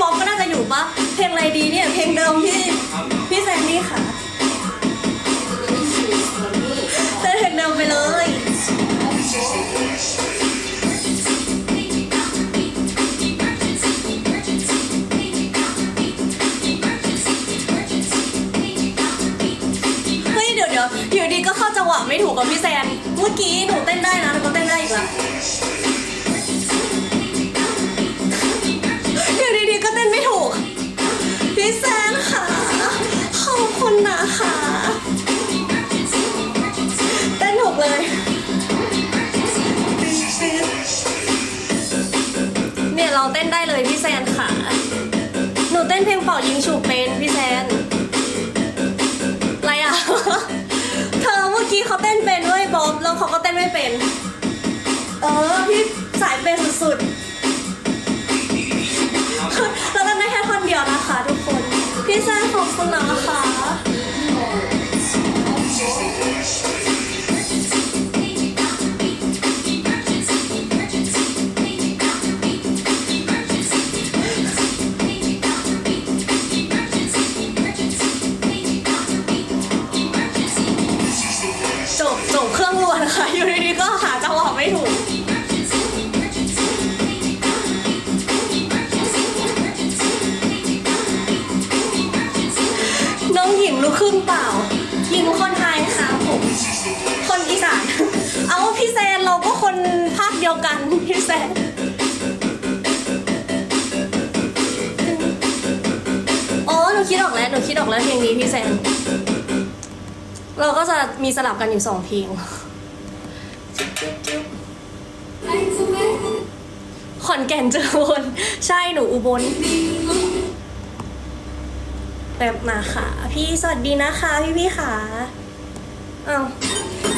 บ๊อบก็น่าจะอยู่ปะเพลงอะไรดีเนี่ย เพลงเดิมพี่พี่แซนดี้ค่ะเต้นเพลงเดิมไปเลยเฮ้ยเดี๋ยวเดี๋ยวอยู่ดีก็เข้าจังหวะไม่ถูกกับพี่แซน เมื่อกี้หนูเต้นได้นะหนูก็เต้นได้อีกละ เนี่ยเราเต้นได้เลยพี่แซนค่ะ หนูเต้นเพลงเป่ายิงฉุบเป็นพี่แซน อะไรอะ เธอเมื่อกี้เขาเต้นเป็นด้วยบ๊อบแล้วเขาก็เต้นไม่เป็น เออพี่สายเป็นสุดๆ แล้วเต้นได้แค่คนเดียวนะคะทุกคน พี่แซนขอบคุณนะคะ พี่แซนอ๋อหนูคิดออกแล้วหนูคิดออกแล้วเพลงนี้พี่แซนเราก็จะมีสลับกันอยู่สองเพลงขอนแก่นเจออุบลใช่หนูอุบลแบบมาค่ะ พี่สวัสดีนะคะ พี่พี่ค่ะอ้าอ้าว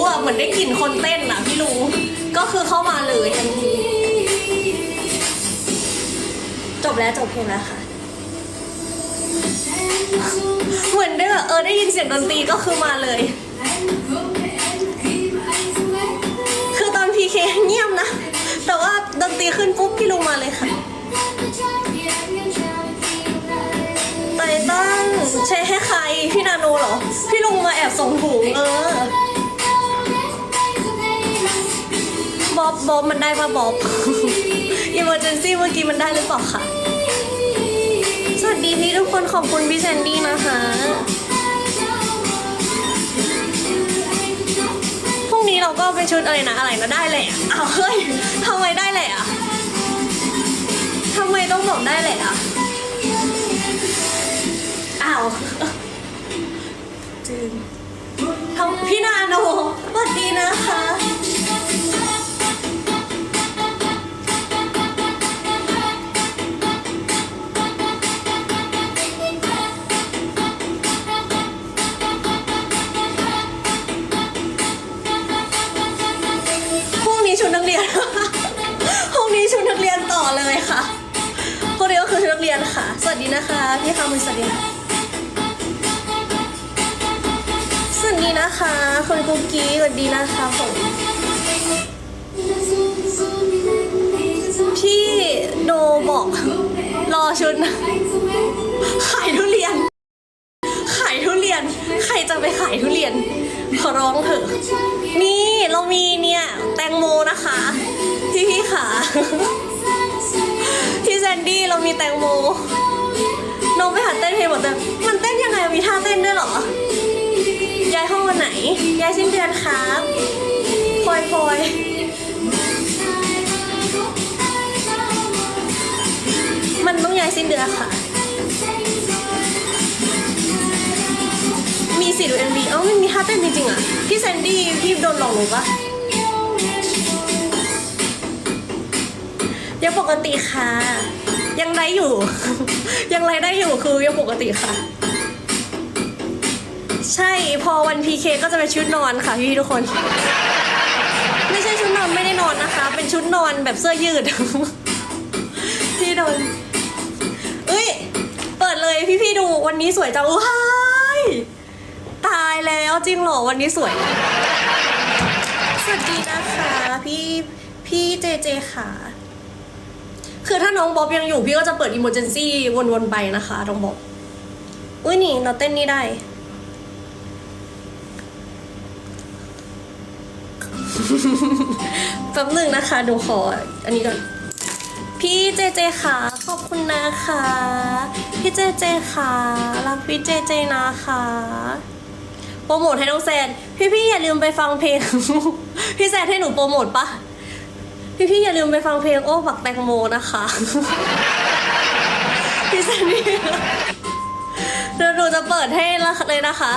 ้อะเหมือนได้กลิ่นคนเต้นอะพี่รู้ก็คือเข้ามาเลยทันทีจบแล้วจบเพลงแล้วค่ะ เหมือนได้แบบเออได้ยินเสียงดนตรีก็คือมาเลย คือตอนพีเคเงียบนะ แต่ว่าดนตรีขึ้นปุ๊บพี่ลุงมาเลยค่ะไตตันใช้ให้ใคร พี่นาโนเหรอ พี่ลุงมาแอบส่งถุงเออ บ๊อบบ๊อบมันได้ปะบ๊อบอิมเมอร์เจนซี่เมื่อกี้มันได้หรือเปล่าคะสวัสดีพี่ทุกคนขอบคุณพี่แซนดี้นะคะพรุ่งนี้เราก็เป็นชุดอะไรนะอะไรนะได้แหละอ้าวเฮ้ยทำไมได้แหละอะทำไมต้องบอกได้แหละอะอ้าวจริงทำพี่นาโนสวัสดีนะคะ กันค่ะ สวัสดีนะคะ พี่คามุนสวัสดีสวัสดีนะคะคุณกุ๊กกี้สวัสดีนะคะผมพี่โดบอก รอชุดนะขายทุเรียน ขายทุเรียน ใครจะไปขายทุเรียน ขอร้องเถอะ นี่เรามีเนี่ย แตงโมนะคะ พี่พี่ๆค่ะ พี่แซนดี้เรามีแตงโมน้องไปหัดเต้นเพลงหมดแต่มันเต้นยังไงมีท่าเต้นด้วยหรอย้ายห้องวันไหนย้ายสิ้นเดือนครับพลอยพลอยมันต้องย้ายสิ้นเดือนค่ะ มีสิดูเอ็มวีเอ้าไม่มีท่าเต้นจริงๆอะ พี่แซนดี้พี่โดนหลอกหนูปะ กติค่ะ ยังไรอยู่ ยังไรได้อยู่คือยังปกติค่ะ ใช่พอวันพีเคก็จะเป็นชุดนอนค่ะพี่ทุกคน ไม่ใช่ชุดนอนไม่ได้นอนนะคะ เป็นชุดนอนแบบเสื้อยืด ที่นอนเอ้ย เปิดเลยพี่ๆดูวันนี้สวยจังว้ายตายแล้วจริงเหรอวันนี้สวย สวัสดีนะคะพี่พี่เจเจค่ะ คือถ้าน้องบ๊อบยังอยู่พี่ก็จะเปิดอิม r เจนซี่วนๆไปนะคะน้องบ๊อบอุ้ยนี่เราเต้นนี่ได้แป๊บหนึ่งนะคะหนูขออันนี้ก่อน พี่เจเจค่ะ ขอบคุณนะคะ พี่เจเจค่ะรักพี่เจเจนะคะโปรโมทให้น้องแซน พี่พี่ๆอย่าลืมไปฟังเพลง พี่แซนให้หนูโปรโมทปะ พี่พี่ๆอย่าลืมไปฟังเพลงโอ้บักแตงโมนะคะพี่แซนนี่เดี๋ยวหนูจะเปิดให้เลยนะคะ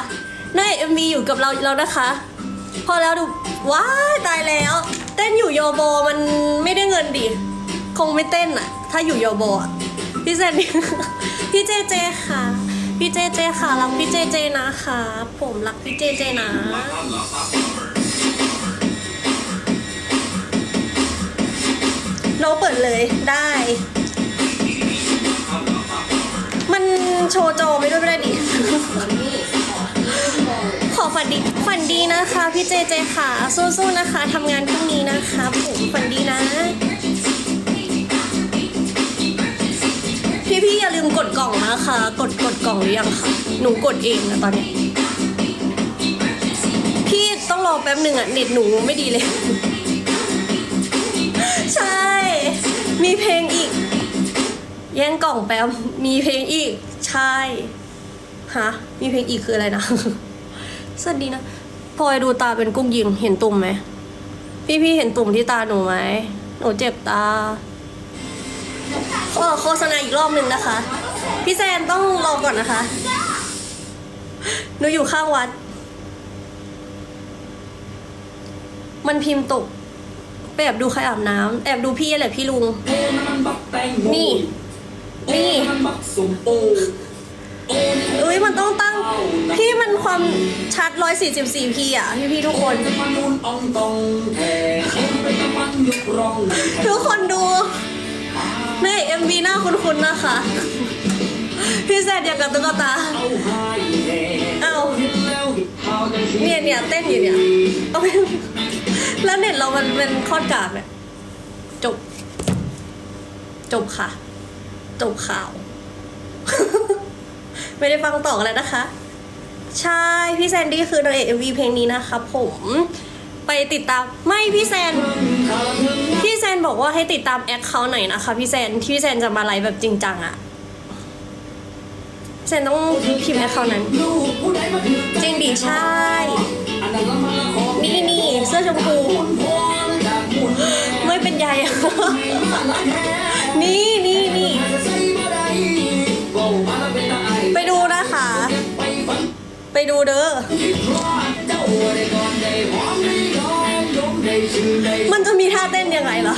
ในเอ็มวีอยู่กับเราแล้วนะคะ พอแล้วดูว้าตายแล้ว เต้นอยู่โยโบมันไม่ได้เงินดิคงไม่เต้นอะถ้าอยู่โยโบอะพี่แซนนี่พี่เจเจค่ะ พี่เจเจค่ะรักพี่เจเจนะคะ ผมรักพี่เจเจนะ น้องเปิดเลยได้ มันโชว์จอไม่ด้วยไม่ได้ดิ ขอฝันดีฝันดีนะคะ พี่เจเจค่ะ สู้ๆนะคะทำงานพรุ่งนี้นะคะผมฝันดีนะ พี่ๆอย่าลืมกดกล่องนะคะ กดกดกล่องหรือยังคะหนูกดเองนะตอนนี้ พี่ต้องรอแป๊บหนึ่งอะเน็ตหนูไม่ดีเลย แย่งกล่องแป๊บมีเพลงอีก ใช่ฮะมีเพลงอีกคืออะไรนะสวัสดีนะพลอยดูตาเป็นกุ้งยิงเห็นตุ่มไหมพี่พี่เห็นตุ่มที่ตาหนูไหมหนูเจ็บตาเออโฆษณาอีกรอบหนึ่งนะคะ พี่แซนต้องรอก่อนนะคะ หนูอยู่ข้างวัด มันพิมพ์ตกไปแอบดูใครอาบน้ำแอบดูพี่แหละพี่ลุง นี่ นี่อุ้ยมันต้องตั้ง พี่มันความชัด 144p อะ พี่พี่ๆทุกคนทุกคนดูใน MV หน้าคุ้นๆนะคะ พี่แซดอยางกับตุ๊กตา เอาเนี่ยเนี่ยเต้นอยู่เนี่ยเอาไปแล้วเน็ตเรามันเป็นข้อกากเนี่ยจบ จบค่ะ จบข่าว ไม่ได้ฟังต่อกันแล้วนะคะ ใช่ พี่แซนดี้คือนางเอก MV เพลงนี้นะคะผมไปติดตามไม่พี่แซน พี่แซนบอกว่าให้ติดตามแอคเขาหน่อยนะคะ พี่แซนที่พี่แซนจะมาไลฟ์แบบจริงจังอะแซนต้องพิมพ์แอคเขานั้น จริงดิใช่ นี่นี่เสื้อชมพู ไม่เป็นใยอะนี่นี่นี่ ดูเด้อ มันจะมีท่าเต้นยังไงล่ะ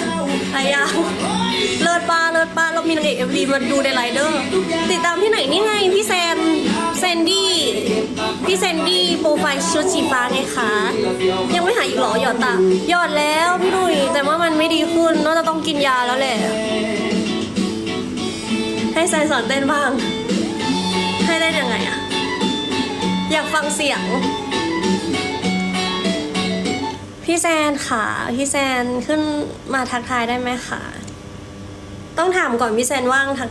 อายาเลิศปลาเลิศปลาเรามีนางเอกเอ็มวีมาดูในไลเดอร์ ติดตามที่ไหนนี่ไง พี่แซนแซนดี้พี่แซนดี้โปรไฟล์ชุดสีฟ้าไงคะ ยังไม่หายอีกเหรอหยอดตาหยอดแล้วพี่หนุ่ยแต่ว่ามันไม่ดีขึ้นน่าจะต้องกินยาแล้วแหละ ให้แซนสอนเต้นบ้าง ให้ได้ยังไงอะ อยากฟังเสียง พี่แซนค่ะ พี่แซนขึ้นมาทักทายได้ไหมคะ ต้องถามก่อนพี่แซนว่างทัก